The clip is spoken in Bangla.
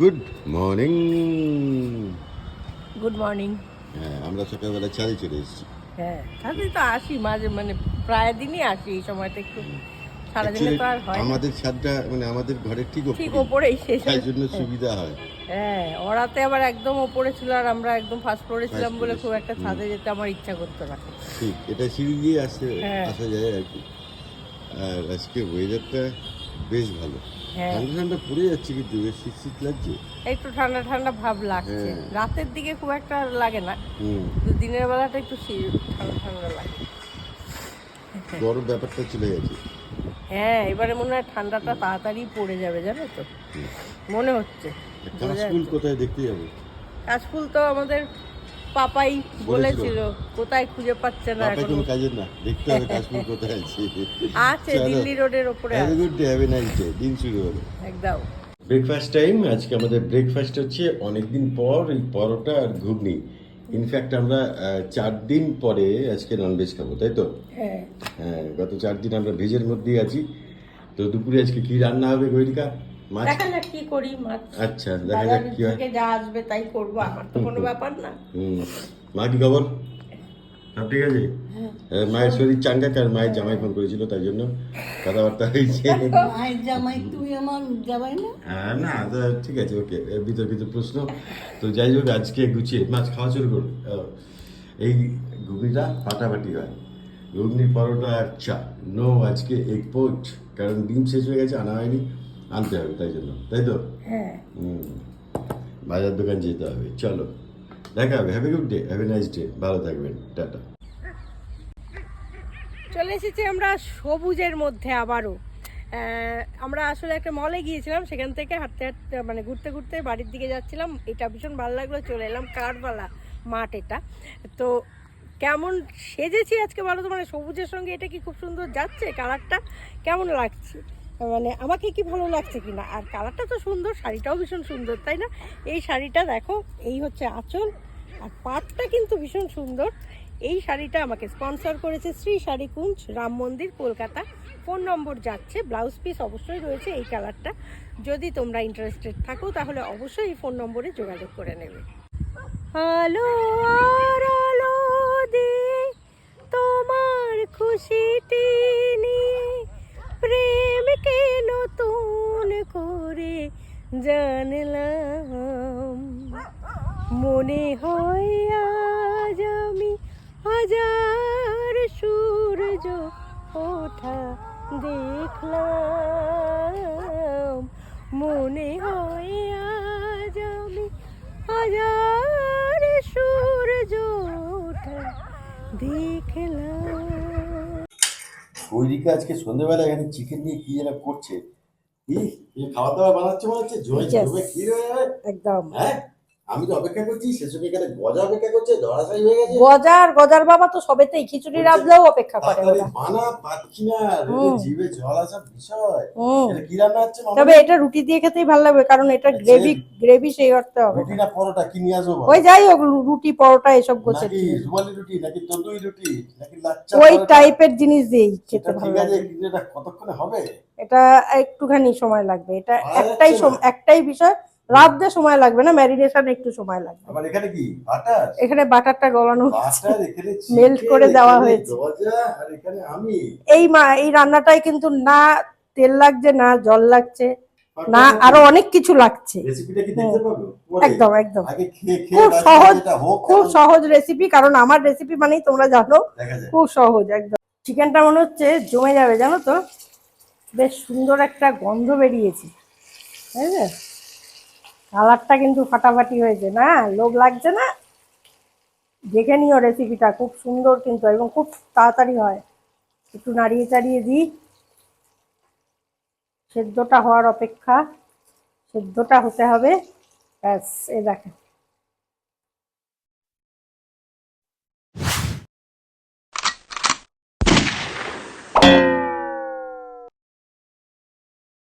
গুড মর্নিং গুড মর্নিং হ্যাঁ আমরা সকালবেলা ছাদে চলে এসেছি। হ্যাঁ তাহলে তো আসি মাঝে মানে প্রায় দিনই আসি এই সময়টা একটু সারাদিনে তো আর হয় আমাদের ছাদটা মানে আমাদের ঘরের ঠিক ঠিক ওপরেই। শেষ তাই জন্য সুবিধা হয়। হ্যাঁ ওরাতে আবার একদম ওপরে ছিল আর আমরা একদম ফার্স্ট ফ্লোরে ছিলাম বলে খুব একটা ছাদে যেতে আমার ইচ্ছা করতো না। ঠিক এটা সিঁড়ি দিয়ে আসতে হ্যাঁ। আসা যায় আর কি। আর আজকে ওয়েদারটা বেশ ভালো। হ্যাঁ। ঠান্ডা ঠান্ডা পড়ে যাচ্ছে কিন্তু শীত শীত লাগছে। একটু ঠান্ডা ঠান্ডা ভাব লাগছে। হ্যাঁ। রাতের দিকে খুব একটা লাগে না। হুম। কিন্তু দিনের বেলাটা একটু ঠান্ডা ঠান্ডা লাগে। গরম ব্যাপারটা চলে গেছে। হ্যাঁ এবারে মনে হয় ঠান্ডাটা তাড়াতাড়ি পড়ে যাবে জানো তো? মনে হচ্ছে। কাশফুল কোথায় দেখতে যাব? কাশফুল তো আমাদের পাপাই বলেছিল। কোথায় খুঁজে পাচ্ছে না এখন কোনো কাজের না দেখতে হবে কাশফুল কোথায় আছে। আছে দিল্লি রোডের have good day have a nice day দিন শুরু হলো একদম। ব্রেকফাস্ট টাইম আজকে আমাদের ব্রেকফাস্ট হচ্ছে অনেকদিন পর এই পরোটা আর ঘুগনি। ইনফ্যাক্ট আমরা চার দিন পরে আজকে ননভেজ খাব তাই তো? হ্যাঁ। হ্যাঁ গত চার দিন আমরা ভেজের মধ্যেই আছি। তো দুপুরে আজকে কি রান্না হবে গৈরিকা মাছ? দেখা যাক কি করি মাছ আচ্ছা দেখা যাক কি হয়। যা আসবে তাই করব আমার তো কোনো ব্যাপার না। হুম মা কি খবর? সব ঠিক আছে? হ্যাঁ, মায়ের শরীর চাঙ্গা কার মায়ের জামাই ফোন করেছিল তাই জন্য কথাবার্তা হয়েছে। মায়ের জামাই তুই আমার জামাই না? হ্যাঁ, না ঠিক আছে ওকে বিতর্কিত প্রশ্ন। তো যাই হোক আজকে গুছিয়ে মাছ খাওয়া শুরু করুন এই ঘুগনিটা ফাটাফাটি হয়। ঘুগনি পরোটা আর চা। নো আজকে এগ পোচ কারণ ডিম শেষ হয়ে গেছে আনা হয়নি। আনতে হবে তাই জন্য তাই তো? হ্যাঁ। বাজার দোকান যেতে হবে চলো। দেখা হবে have a good day have a nice day ভালো থাকবেন টাটা। চলে এসেছি আমরা সবুজের মধ্যে আবারও। আমরা আসলে একটা মলে গিয়েছিলাম সেখান থেকে হাঁটতে হাঁটতে মানে ঘুরতে ঘুরতে বাড়ির দিকে যাচ্ছিলাম। এটা ভীষণ ভালো লাগল চলে এলাম কারবালা মাঠ এটা। তো কেমন সেজেছি আজকে বলো তো মানে সবুজের সঙ্গে এটা কি খুব সুন্দর যাচ্ছে কালারটা কেমন লাগছে? মানে আমাকে কি ভালো লাগছে কি না আর কালারটা তো সুন্দর, শাড়িটাও ভীষণ সুন্দর, তাই না? এই শাড়িটা দেখো, এই হচ্ছে আঁচল, আর পাটটা কিন্তু ভীষণ সুন্দর। এই শাড়িটা আমাকে স্পন্সর করেছে শ্রী শাড়ি কুঞ্জ রাম মন্দির, কলকাতা। ফোন নম্বর যাচ্ছে ব্লাউজ পিস অবশ্যই রয়েছে এই কালারটা যদি তোমরা ইন্টারেস্টেড থাকো, তাহলে অবশ্যই এই ফোন নম্বরে যোগাযোগ করে নেবে। আলো আর আলো দিয়ে তোমার খুশিটি জানলাম। মনে হয় আজ আমি হাজার সূর্য ওঠা দেখলাম। মনে হয় আজ আমি হাজার সূর্য ওঠা দেখলাম। গৈরিকা আজকে সন্ধ্যেবেলা এখানে চিকেন নিয়ে কি যেন করছে? কি? খাওয়া দাওয়া বানাচ্ছে মনে হচ্ছে জমে Yes. জমে কি হয়ে যাবে? একদম। হ্যাঁ? আমি তো অপেক্ষা করছি শেষকে এখানে গজা অপেক্ষা করছে ধরাশাই হয়ে গেছে। গজার গজার বাবা তো সবেতেই খিচুড়ি রাঁধলেও অপেক্ষা করে ওরা। বানা পাচ্ছি না জিভে জল আসা বিষয়। এটা কি রান্না হচ্ছে তবে এটা রুটি দিয়ে খেতেই ভালো লাগবে কারণ এটা আচ্ছা। গ্রেভি গ্রেভি সেই অর্থে হবে। রুটি না পরোটা কি নিয়ে আসব ওই যাই হোক রুটি পরোটা এসব গোছের নাকি। রুমালি রুটি নাকি তন্দুরি রুটি নাকি লাচ্চা ওই টাইপের জিনিস দিয়েই খেতে ভালো ঠিক আছে লাগে এটা কতক্ষণে হবে? এটা একটুখানি সময় লাগবে। এটা একটাই। একটাই বিষয় রাঁধতে সময় লাগবে না ম্যারিনেশন একটু সময় লাগবে। আবার এখানে কি? বাটার? এখানে বাটারটা গলানো হচ্ছে। বাটার এখানে Melt করে দেওয়া হয়েছে। আর এখানে আমি। এই মা এই রান্নাটাই কিন্তু না তেল লাগছে না জল লাগছে না আরও অনেক কিছু লাগছে। পরে? একদম একদম। খুব সহজ, খুব সহজ রেসিপি কারণ আমার রেসিপি মানেই তোমরা জানো। খুব সহজ একদম। চিকেনটা মনে হচ্ছে জমে যাবে জানো তো? বেশ সুন্দর একটা গন্ধ বেরিয়েছে। তাই না কালারটা কিন্তু ফাটাফাটি হয়েছে, না? লোভ লাগছে না? দেখে নিও রেসিপিটা খুব সুন্দর কিন্তু, এবং খুব তাড়াতাড়ি হয়। একটু নাড়িয়ে চাড়িয়ে দিই। সেদ্ধটা হওয়ার অপেক্ষা, সেদ্ধটা হতে হবে। ব্যাস এ দেখেন।